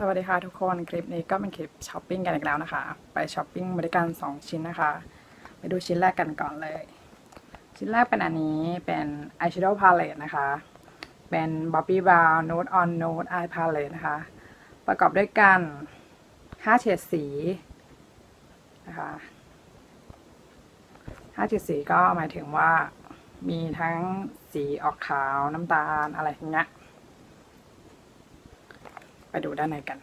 สวัสดีค่ะทุกคนคลิปนี้ก็เป็นคลิปช้อปปิ้งกันอีกแล้วนะคะ ไปช้อปปิ้งมาด้วยกัน2ชิ้นนะคะ ไปดูชิ้นแรกกันก่อนเลย ชิ้นแรกเป็นอันนี้เป็น eyeshadow palette นะคะ เป็น Bobbi Brown Nude on Nude Eye Palette นะคะ ประกอบด้วยกัน 5 เฉดสีนะคะ 5 เฉดสีก็หมายถึงว่ามีทั้งสีออกขาวน้ำตาลอะไรอย่างเงี้ย ดูด้านในกัน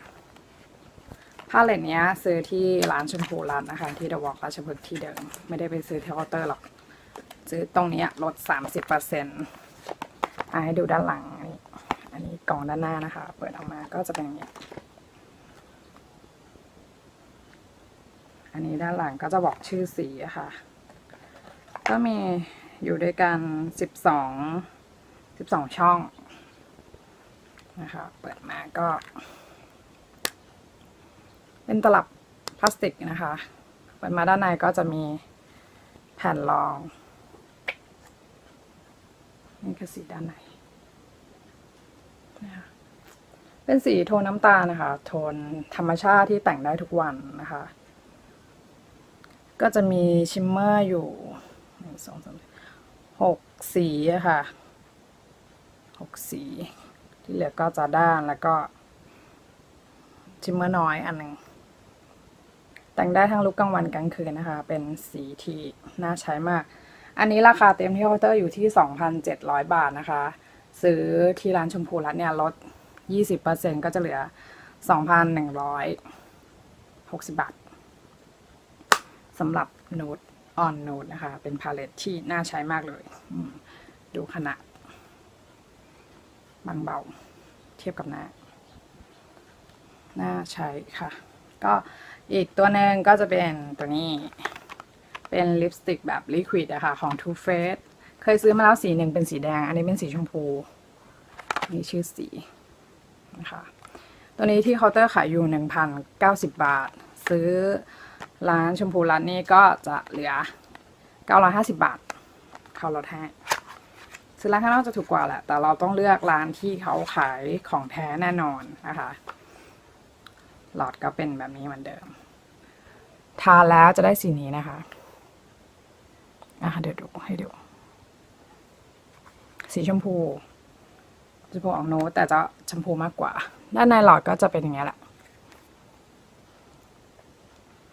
พาเหลตเนี้ซื้อที่ร้านชมพูรัตน์นะคะ ที่เดอะวอล์กราชพฤกษ์ที่เดิม ไม่ได้ไปซื้อที่เคาน์เตอร์หรอก ซื้อตรงนี้ลดสามสิบเปอร์เซ็นต์ให้ดูด้านหลัง อันนี้อันนี้กล่องด้านหน้านะคะ เปิดออกมาก็จะเป็นอย่างนี้ อันนี้ด้านหลังก็จะบอกชื่อสีะค่ะ ก็มีอยู่ด้วยกันสิบสองสิบสองช่อง นะคะ เปิดมาก็ เป็นตลับพลาสติกนะคะ เปิดมาด้านในก็จะมีแผ่นรอง นี่คือสีด้านในนะคะเป็นสีโทนน้ำตาลนะคะ โทนธรรมชาติที่แต่งได้ทุกวันนะคะ ก็จะมีชิมเมอร์อยู่หนึ่งสองสามหกสีอะค่ะหกสี ที่เหลือก็จะด้านแล้วก็ชิมเมอร์น้อยอันหนึ่งแต่งได้ทั้งลุกกลางวันกลางคืนนะคะ เป็นสีที่น่าใช้มาก อันนี้ราคาเต็มที่เคาน์เตอร์อยู่ที่ 2,700 บาทนะคะ ซื้อที่ร้านชมพูรัตเนี่ยลด 20%ก็จะเหลือ 2,160 บาทสำหรับนูดออนนูดนะคะ เป็นพาเลตที่น่าใช้มากเลย ดูขนาด บางเบา เทียบกับหน้าน่าใช้ค่ะ ก็อีกตัวหนึ่งก็จะเป็นตัวนี้ เป็นลิปสติกแบบลิควิดอะค่ะ ของ Too Faced เคยซื้อมาแล้วสีหนึ่งเป็นสีแดง อันนี้เป็นสีชมพูนี่ชื่อสีนะคะตัวนี้ที่เคาน์เตอร์ขายอยู่ 1,090 บาท ซื้อร้านชมพูร้านนี้ก็จะเหลือ 950 บาท เขาลดให้ ซื้อร้านข้างนอกจะถูกกว่าแหละ แต่เราต้องเลือกร้านที่เขาขายของแท้แน่นอนนะคะ หลอดก็เป็นแบบนี้เหมือนเดิม ทาแล้วจะได้สีนี้นะคะอะเดี๋ยวดูให้ดู สีชมพูชมพูออกโน้ตแต่จะชมพูมากกว่า ด้านในหลอดก็จะเป็นอย่างเงี้ยแหละ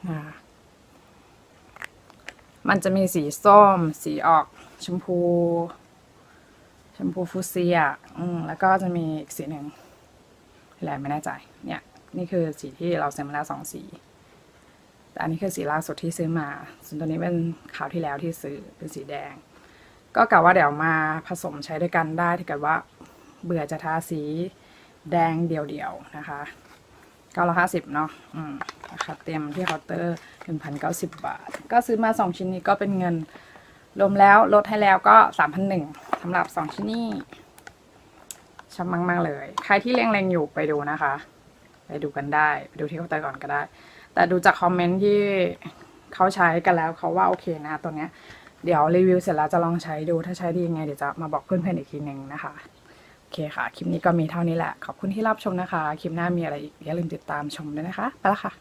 นะมันจะมีสีส้ม สีออกชมพู มพูฟูเซียอืมแล้วก็จะมีอีกสีหนึ่งอะไรไม่แน่ใจ เนี่ย นี่คือสีที่เราซื้อมาแล้วสองสี แต่อันนี้คือสีล่าสุดที่ซื้อมา ส่วนตัวนี้เป็นขาวที่แล้วที่ซื้อเป็นสีแดง ก็กะว่าเดี๋ยวมาผสมใช้ด้วยกันได้ถ้าเกิดว่าเบื่อจะทาสีแดงเดี่ยวๆนะคะเก้าร้อยห้าสิบเนาะอืมราคาเต็มที่เคาน์เตอร์หนึ่งพันเก้าสิบบาท ก็ซื้อมาสองชิ้นนี้ก็เป็นเงินรวมแล้วลดให้แล้วก็สามพันหนึ่ง สำหรับสองชิ้นนี้ชอบมากๆเลย ใครที่เล็งๆอยู่ไปดูนะคะ ไปดูกันได้ ไปดูที่เคาน์เตอร์ก่อนก็ได้ แต่ดูจากคอมเมนต์ที่เขาใช้กันแล้วเขาว่าโอเคนะตัวเนี้ย เดี๋ยวรีวิวเสร็จแล้วจะลองใช้ดูถ้าใช้ดียังไงเดี๋ยวจะมาบอกเพื่อนๆอีกทีหนึ่งนะคะโอเคค่ะ คลิปนี้ก็มีเท่านี้แหละ ขอบคุณที่รับชมนะคะ คลิปหน้ามีอะไรอีกอย่าลืมติดตามชมด้วยนะคะ ไปละค่ะ